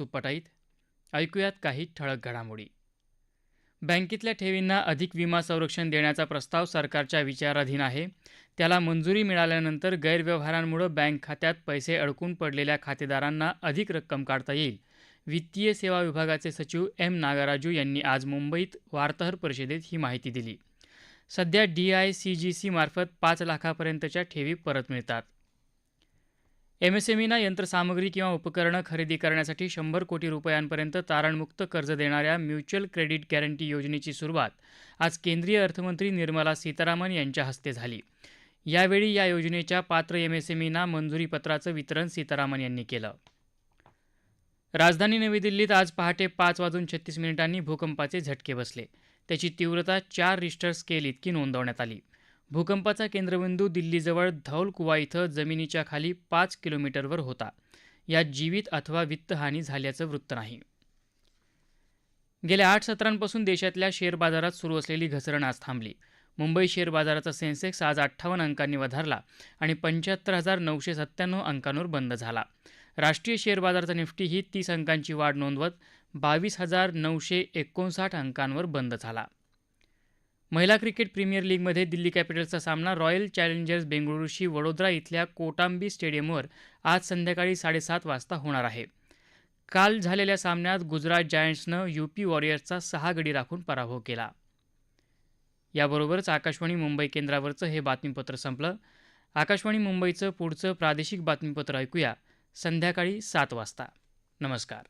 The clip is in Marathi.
पटाईत. ऐकूयात काही ठळक घडामोडी. बँकेतल्या ठेवींना अधिक विमा संरक्षण देण्याचा प्रस्ताव सरकारच्या विचाराधीन आहे. त्याला मंजुरी मिळाल्यानंतर गैरव्यवहारांमुळे बँक खात्यात पैसे अडकून पडलेल्या खातेदारांना अधिक रक्कम काढता येईल. वित्तीय सेवा विभागाचे सचिव एम नागराजू यांनी आज मुंबईत वार्ताहर परिषदेत ही माहिती दिली. सध्या D I C G C मार्फत पाच लाखापर्यंतच्या ठेवी परत मिळतात. एमएसएमईना यंत्रसामग्री किंवा उपकरणं खरेदी करण्यासाठी शंभर कोटी रुपयांपर्यंत तारणमुक्त कर्ज देणाऱ्या म्युच्युअल क्रेडिट गॅरंटी योजनेची सुरुवात आज केंद्रीय अर्थमंत्री निर्मला सीतारामन यांच्या हस्ते झाली. यावेळी या योजनेच्या पात्र एमएसएमईना मंजुरीपत्राचं वितरण सीतारामन यांनी केलं. राजधानी नवी दिल्लीत आज पहाटे पाच वाजून छत्तीस मिनिटांनी भूकंपाचे झटके बसले. त्याची तीव्रता चार रिश्टर स्केल इतकी नोंदवण्यात आली. भूकंपाचा केंद्रबिंदू दिल्लीजवळ धौलकुवा इथं जमिनीच्या खाली पाच किलोमीटरवर होता. यात जीवित अथवा वित्तहानी झाल्याचं वृत्त नाही. गेल्या आठ सत्रांपासून देशातल्या शेअर बाजारात सुरू असलेली घसरण आज थांबली. मुंबई शेअर बाजाराचा सेन्सेक्स आज अठ्ठावन्न अंकांनी वधारला आणि पंच्याहत्तर हजार नऊशे सत्त्याण्णव अंकांवर बंद झाला. राष्ट्रीय शेअर बाजाराचा निफ्टी ही तीस अंकांची वाढ नोंदवत बावीस हजार नऊशे एकोणसाठ अंकांवर बंद झाला. महिला क्रिकेट प्रीमियर लीगमध्ये दिल्ली कॅपिटल्सचा सामना रॉयल चॅलेंजर्स बेंगळुरूशी वडोदरा इथल्या कोटांबी स्टेडियमवर आज संध्याकाळी साडेसात वाजता होणार आहे. काल झालेल्या सामन्यात गुजरात जायंट्सनं यूपी वॉरियर्सचा सहा गडी राखून पराभव केला. याबरोबरच आकाशवाणी मुंबई केंद्रावरचं हे बातमीपत्र संपलं. आकाशवाणी मुंबईचं पुढचं प्रादेशिक बातमीपत्र ऐकूया. संध्याकाळी सात वाजता. नमस्कार.